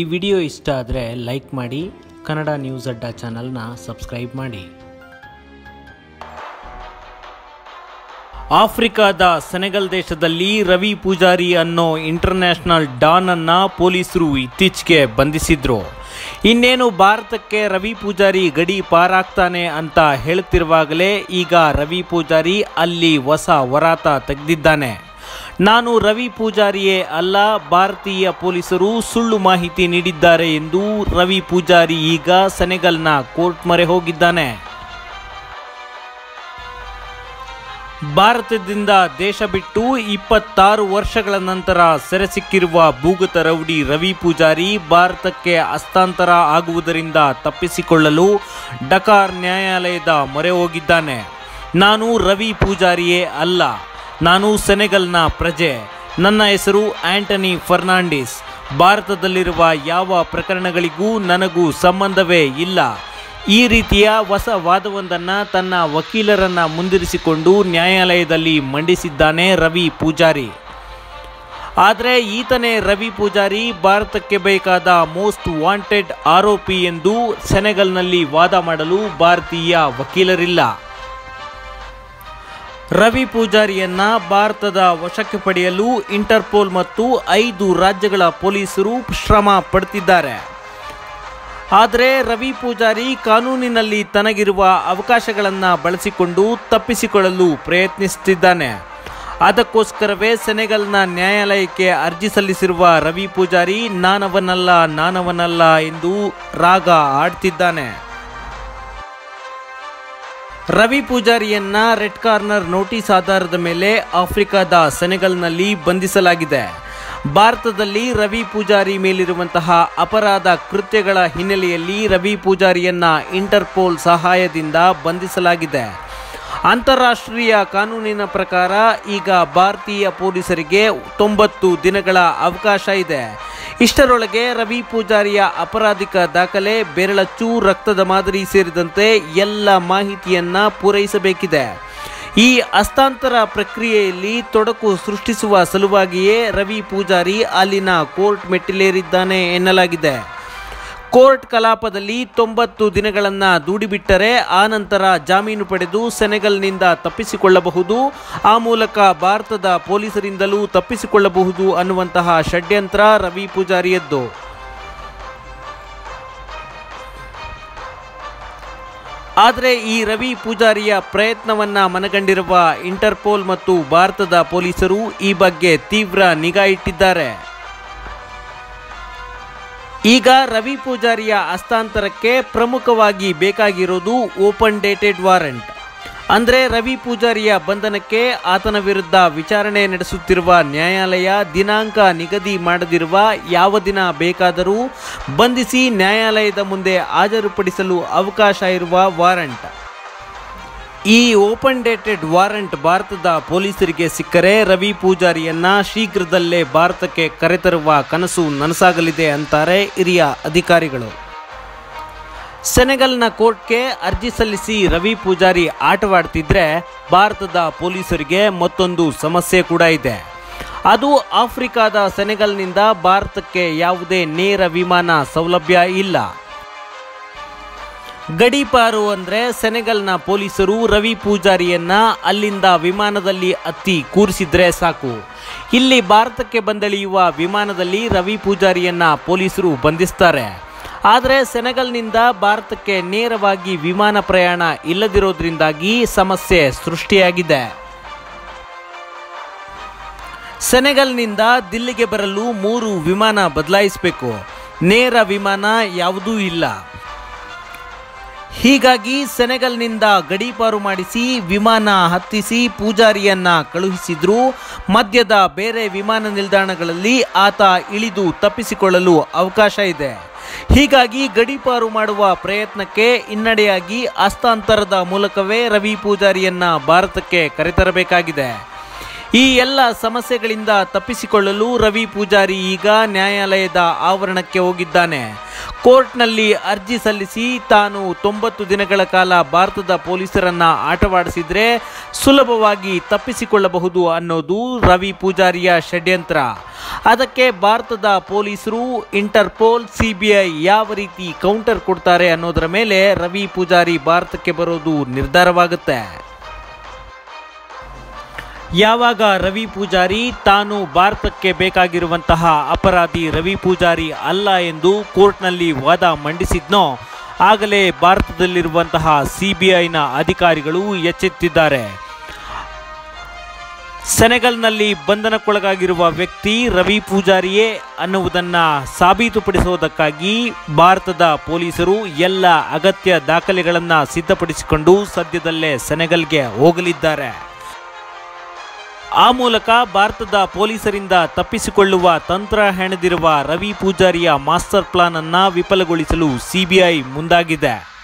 ಈ ವಿಡಿಯೋ ಇಷ್ಟ ಆದರೆ ಲೈಕ್ ಮಾಡಿ ಕನ್ನಡ ನ್ಯೂಸ್ ಅಡ್ಡ ಚಾನಲ್ನ ಸಬ್ಸ್ಕ್ರೈಬ್ ಮಾಡಿ. ಆಫ್ರಿಕಾದ ಸೆನೆಗಲ್ ದೇಶದಲ್ಲಿ ರವಿ ಪೂಜಾರಿ ಅನ್ನೋ ಇಂಟರ್ನ್ಯಾಷನಲ್ ಡಾನ್ ಅನ್ನ ಪೊಲೀಸರು ಇತ್ತೀಚೆಗೆ ಬಂಧಿಸಿದ್ರು. ಇನ್ನೇನು ಭಾರತಕ್ಕೆ ರವಿ ಪೂಜಾರಿ ಗಡಿ ಪಾರಾಗ್ತಾನೆ ಅಂತ ಹೇಳುತ್ತಿರುವಾಗಲೇ ಈಗ ರವಿ ಪೂಜಾರಿ ಅಲ್ಲಿ ಹೊಸ ವರಾತ ತೆಗೆದಿದ್ದಾನೆ. ನಾನು ರವಿ ಪೂಜಾರಿಯೇ ಅಲ್ಲ, ಭಾರತೀಯ ಪೊಲೀಸರು ಸುಳ್ಳು ಮಾಹಿತಿ ನೀಡಿದ್ದಾರೆ ಎಂದು ರವಿ ಪೂಜಾರಿ ಈಗ ಸೆನೆಗಲ್ನ ಕೋರ್ಟ್ ಮೊರೆ ಹೋಗಿದ್ದಾನೆ. ಭಾರತದಿಂದ ದೇಶ ಬಿಟ್ಟು ಇಪ್ಪತ್ತಾರು ವರ್ಷಗಳ ನಂತರ ಸೆರೆ ಸಿಕ್ಕಿರುವ ಭೂಗತ ರೌಡಿ ರವಿ ಪೂಜಾರಿ ಭಾರತಕ್ಕೆ ಹಸ್ತಾಂತರ ಆಗುವುದರಿಂದ ತಪ್ಪಿಸಿಕೊಳ್ಳಲು ಡಕಾರ್ ನ್ಯಾಯಾಲಯದ ಮೊರೆ ಹೋಗಿದ್ದಾನೆ. ನಾನು ರವಿ ಪೂಜಾರಿಯೇ ಅಲ್ಲ ನಾನು ಸೆನೆಗಲ್ನ ಪ್ರಜೆ. ನನ್ನ ಹೆಸರು ಆಂಟನಿ ಫರ್ನಾಂಡಿಸ್. ಭಾರತದಲ್ಲಿರುವ ಯಾವ ಪ್ರಕರಣಗಳಿಗೂ ನನಗೂ ಸಂಬಂಧವೇ ಇಲ್ಲ. ಈ ರೀತಿಯ ಹೊಸ ವಾದವೊಂದನ್ನು ತನ್ನ ವಕೀಲರನ್ನು ಮುಂದಿರಿಸಿಕೊಂಡು ನ್ಯಾಯಾಲಯದಲ್ಲಿ ಮಂಡಿಸಿದ್ದಾನೆ ರವಿ ಪೂಜಾರಿ. ಆದರೆ ಈತನೇ ರವಿ ಪೂಜಾರಿ ಭಾರತಕ್ಕೆ ಬೇಕಾದ ಮೋಸ್ಟ್ ವಾಂಟೆಡ್ ಆರೋಪಿ ಎಂದು ಸೆನೆಗಲ್ನಲ್ಲಿ ವಾದ ಮಾಡಲು ಭಾರತೀಯ ವಕೀಲರಿಲ್ಲ. ರವಿ ಪೂಜಾರಿಯನ್ನ ಭಾರತದ ವಶಕ್ಕೆ ಪಡೆಯಲು ಇಂಟರ್ಪೋಲ್ ಮತ್ತು ಐದು ರಾಜ್ಯಗಳ ಪೊಲೀಸರು ಶ್ರಮ ಪಡ್ತಿದ್ದಾರೆ. ಆದರೆ ರವಿ ಪೂಜಾರಿ ಕಾನೂನಿನಲ್ಲಿ ತನಗಿರುವ ಅವಕಾಶಗಳನ್ನು ಬಳಸಿಕೊಂಡು ತಪ್ಪಿಸಿಕೊಳ್ಳಲು ಪ್ರಯತ್ನಿಸುತ್ತಿದ್ದಾನೆ ಅದಕ್ಕೋಸ್ಕರವೇ ಸೆನೆಗಲ್ನ ನ್ಯಾಯಾಲಯಕ್ಕೆ ಅರ್ಜಿ ಸಲ್ಲಿಸಿರುವ ರವಿ ಪೂಜಾರಿ ನಾನವನಲ್ಲ ನಾನವನಲ್ಲ ಎಂದು ರಾಗ ಆಡ್ತಿದ್ದಾನೆ ರವಿ ಪೂಜಾರಿಯನ್ನ ರೆಡ್ ಕಾರ್ನರ್ ನೋಟಿಸ್ ಆಧಾರದ ಮೇಲೆ ಆಫ್ರಿಕಾದ ಸೆನೆಗಲ್ನಲ್ಲಿ ಬಂಧಿಸಲಾಗಿದೆ. ಭಾರತದಲ್ಲಿ ರವಿ ಪೂಜಾರಿ ಮೇಲಿರುವಂತಹ ಅಪರಾಧ ಕೃತ್ಯಗಳ ಹಿನ್ನೆಲೆಯಲ್ಲಿ ರವಿ ಪೂಜಾರಿಯನ್ನ ಇಂಟರ್ಪೋಲ್ ಸಹಾಯದಿಂದ ಬಂಧಿಸಲಾಗಿದೆ. ಅಂತಾರಾಷ್ಟ್ರೀಯ ಕಾನೂನಿನ ಪ್ರಕಾರ ಈಗ ಭಾರತೀಯ ಪೊಲೀಸರಿಗೆ ತೊಂಬತ್ತು ದಿನಗಳ ಅವಕಾಶ ಇದೆ. ಇಷ್ಟರೊಳಗೆ ರವಿ ಪೂಜಾರಿಯ ಅಪರಾಧಿಕ ದಾಖಲೆ, ಬೆರಳಚ್ಚು, ರಕ್ತದ ಮಾದರಿ ಸೇರಿದಂತೆ ಎಲ್ಲ ಮಾಹಿತಿಯನ್ನ ಪೂರೈಸಬೇಕಿದೆ. ಈ ಹಸ್ತಾಂತರ ಪ್ರಕ್ರಿಯೆಯಲ್ಲಿ ತೊಡಕು ಸೃಷ್ಟಿಸುವ ಸಲುವಾಗಿಯೇ ರವಿ ಪೂಜಾರಿ ಅಲ್ಲಿನ ಕೋರ್ಟ್ ಮೆಟ್ಟಿಲೇರಿದ್ದಾನೆ ಎನ್ನಲಾಗಿದೆ. ಕೋರ್ಟ್ ಕಲಾಪದಲ್ಲಿ ತೊಂಬತ್ತು ದಿನಗಳನ್ನು ದೂಡಿಬಿಟ್ಟರೆ ಆ ನಂತರ ಜಾಮೀನು ಪಡೆದು ಸೆನೆಗಲ್ನಿಂದ ತಪ್ಪಿಸಿಕೊಳ್ಳಬಹುದು. ಆ ಮೂಲಕ ಭಾರತದ ಪೊಲೀಸರಿಂದಲೂ ತಪ್ಪಿಸಿಕೊಳ್ಳಬಹುದು ಅನ್ನುವಂತಹ ಷಡ್ಯಂತ್ರ ರವಿ ಪೂಜಾರಿಯದ್ದು. ಆದರೆ ಈ ರವಿ ಪೂಜಾರಿಯ ಪ್ರಯತ್ನವನ್ನ ಮನಗಂಡಿರುವ ಇಂಟರ್ಪೋಲ್ ಮತ್ತು ಭಾರತದ ಪೊಲೀಸರು ಈ ಬಗ್ಗೆ ತೀವ್ರ ನಿಗಾ ಇಟ್ಟಿದ್ದಾರೆ. ಈಗ ರವಿ ಪೂಜಾರಿಯ ಹಸ್ತಾಂತರಕ್ಕೆ ಪ್ರಮುಖವಾಗಿ ಬೇಕಾಗಿರೋದು ಓಪನ್ ಡೇಟೆಡ್ ವಾರೆಂಟ್. ಅಂದರೆ ರವಿ ಪೂಜಾರಿಯ ಬಂಧನಕ್ಕೆ ಆತನ ವಿರುದ್ಧ ವಿಚಾರಣೆ ನಡೆಸುತ್ತಿರುವ ನ್ಯಾಯಾಲಯ ದಿನಾಂಕ ನಿಗದಿ ಮಾಡದಿರುವ ಯಾವ ದಿನ ಬೇಕಾದರೂ ಬಂಧಿಸಿ ನ್ಯಾಯಾಲಯದ ಮುಂದೆ ಹಾಜರುಪಡಿಸಲು ಅವಕಾಶ ಇರುವ ವಾರಂಟ್. ಈ ಓಪನ್ ಡೇಟೆಡ್ ವಾರಂಟ್ ಭಾರತದ ಪೊಲೀಸರಿಗೆ ಸಿಕ್ಕರೆ ರವಿ ಪೂಜಾರಿಯನ್ನ ಶೀಘ್ರದಲ್ಲೇ ಭಾರತಕ್ಕೆ ಕರೆತರುವ ಕನಸು ನನಸಾಗಲಿದೆ ಅಂತಾರೆ ಹಿರಿಯ ಅಧಿಕಾರಿಗಳು. ಸೆನೆಗಲ್ನ ಕೋರ್ಟ್ಗೆ ಅರ್ಜಿ ಸಲ್ಲಿಸಿ ರವಿ ಪೂಜಾರಿ ಆಟವಾಡ್ತಿದ್ರೆ ಭಾರತದ ಪೊಲೀಸರಿಗೆ ಮತ್ತೊಂದು ಸಮಸ್ಯೆ ಕೂಡ ಇದೆ. ಅದು ಆಫ್ರಿಕಾದ ಸೆನೆಗಲ್ನಿಂದ ಭಾರತಕ್ಕೆ ಯಾವುದೇ ನೇರ ವಿಮಾನ ಸೌಲಭ್ಯ ಇಲ್ಲ. ಗಡೀಪಾರು ಅಂದರೆ ಸೆನೆಗಲ್ನ ಪೊಲೀಸರು ರವಿ ಪೂಜಾರಿಯನ್ನ ಅಲ್ಲಿಂದ ವಿಮಾನದಲ್ಲಿ ಹತ್ತಿ ಕೂರಿಸಿದ್ರೆ ಸಾಕು. ಇಲ್ಲಿ ಭಾರತಕ್ಕೆ ಬಂದಳಿಯುವ ವಿಮಾನದಲ್ಲಿ ರವಿ ಪೂಜಾರಿಯನ್ನ ಪೊಲೀಸರು ಬಂಧಿಸ್ತಾರೆ. ಆದರೆ ಸೆನೆಗಲ್ನಿಂದ ಭಾರತಕ್ಕೆ ನೇರವಾಗಿ ವಿಮಾನ ಪ್ರಯಾಣ ಇಲ್ಲದಿರೋದ್ರಿಂದಾಗಿ ಸಮಸ್ಯೆ ಸೃಷ್ಟಿಯಾಗಿದೆ. ಸೆನೆಗಲ್ನಿಂದ ದಿಲ್ಲಿಗೆ ಬರಲು ಮೂರು ವಿಮಾನ ಬದಲಾಯಿಸಬೇಕು. ನೇರ ವಿಮಾನ ಯಾವುದೂ ಇಲ್ಲ. ಹೀಗಾಗಿ ಸೆನೆಗಲ್ನಿಂದ ಗಡೀಪಾರು ಮಾಡಿಸಿ ವಿಮಾನ ಹತ್ತಿಸಿ ಪೂಜಾರಿಯನ್ನ ಕಳುಹಿಸಿದ್ರು. ಮಧ್ಯದ ಬೇರೆ ವಿಮಾನ ನಿಲ್ದಾಣಗಳಲ್ಲಿ ಆತ ಇಳಿದು ತಪ್ಪಿಸಿಕೊಳ್ಳಲು ಅವಕಾಶ ಇದೆ. ಹೀಗಾಗಿ ಗಡೀಪಾರು ಮಾಡುವ ಪ್ರಯತ್ನಕ್ಕೆ ಹಿನ್ನಡೆಯಾಗಿ ಹಸ್ತಾಂತರದ ಮೂಲಕವೇ ರವಿ ಪೂಜಾರಿಯನ್ನ ಭಾರತಕ್ಕೆ ಕರೆತರಬೇಕಾಗಿದೆ. ಈ ಎಲ್ಲ ಸಮಸ್ಯೆಗಳಿಂದ ತಪ್ಪಿಸಿಕೊಳ್ಳಲು ರವಿ ಪೂಜಾರಿ ಈಗ ನ್ಯಾಯಾಲಯದ ಆವರಣಕ್ಕೆ ಹೋಗಿದ್ದಾನೆ. ಕೋರ್ಟ್ನಲ್ಲಿ ಅರ್ಜಿ ಸಲ್ಲಿಸಿ ತಾನು ತೊಂಬತ್ತು ದಿನಗಳ ಕಾಲ ಭಾರತದ ಪೊಲೀಸರನ್ನ ಆಟವಾಡಿಸಿದ್ರೆ ಸುಲಭವಾಗಿ ತಪ್ಪಿಸಿಕೊಳ್ಳಬಹುದು ಅನ್ನೋದು ರವಿ ಪೂಜಾರಿಯ ಷಡ್ಯಂತ್ರ. ಅದಕ್ಕೆ ಭಾರತದ ಪೊಲೀಸರು, ಇಂಟರ್ಪೋಲ್, ಸಿಬಿಐ ಯಾವ ರೀತಿ ಕೌಂಟರ್ ಕೊಡ್ತಾರೆ ಅನ್ನೋದರ ಮೇಲೆ ರವಿ ಪೂಜಾರಿ ಭಾರತಕ್ಕೆ ಬರೋದು ನಿರ್ಧಾರವಾಗುತ್ತೆ. ಯಾವಾಗ ರವಿ ಪೂಜಾರಿ, ತಾನು ಭಾರತಕ್ಕೆ ಬೇಕಾಗಿರುವಂತಹ ಅಪರಾಧಿ ರವಿ ಪೂಜಾರಿ ಅಲ್ಲ ಎಂದು ಕೋರ್ಟ್ನಲ್ಲಿ ವಾದ ಮಂಡಿಸಿದ್ನೋ, ಆಗಲೇ ಭಾರತದಲ್ಲಿರುವಂತಹ ಸಿಬಿಐನ ಅಧಿಕಾರಿಗಳು ಎಚ್ಚೆತ್ತಿದ್ದಾರೆ. ಸೆನೆಗಲ್ನಲ್ಲಿ ಬಂಧನಕ್ಕೊಳಗಾಗಿರುವ ವ್ಯಕ್ತಿ ರವಿ ಪೂಜಾರಿಯೇ ಅನ್ನುವುದನ್ನು ಸಾಬೀತುಪಡಿಸುವುದಕ್ಕಾಗಿ ಭಾರತದ ಪೊಲೀಸರು ಎಲ್ಲ ಅಗತ್ಯ ದಾಖಲೆಗಳನ್ನು ಸಿದ್ಧಪಡಿಸಿಕೊಂಡು ಸದ್ಯದಲ್ಲೇ ಸೆನೆಗಲ್ಗೆ ಹೋಗಲಿದ್ದಾರೆ. ಆ ಮೂಲಕ ಭಾರತದ ಪೊಲೀಸರಿಂದ ತಪ್ಪಿಸಿಕೊಳ್ಳುವ ತಂತ್ರ ಹೆಣೆದಿರುವ ರವಿ ಪೂಜಾರಿಯ ಮಾಸ್ಟರ್ ಪ್ಲಾನ್ ಅನ್ನ ವಿಫಲಗೊಳಿಸಲು ಸಿಬಿಐ ಮುಂದಾಗಿದೆ.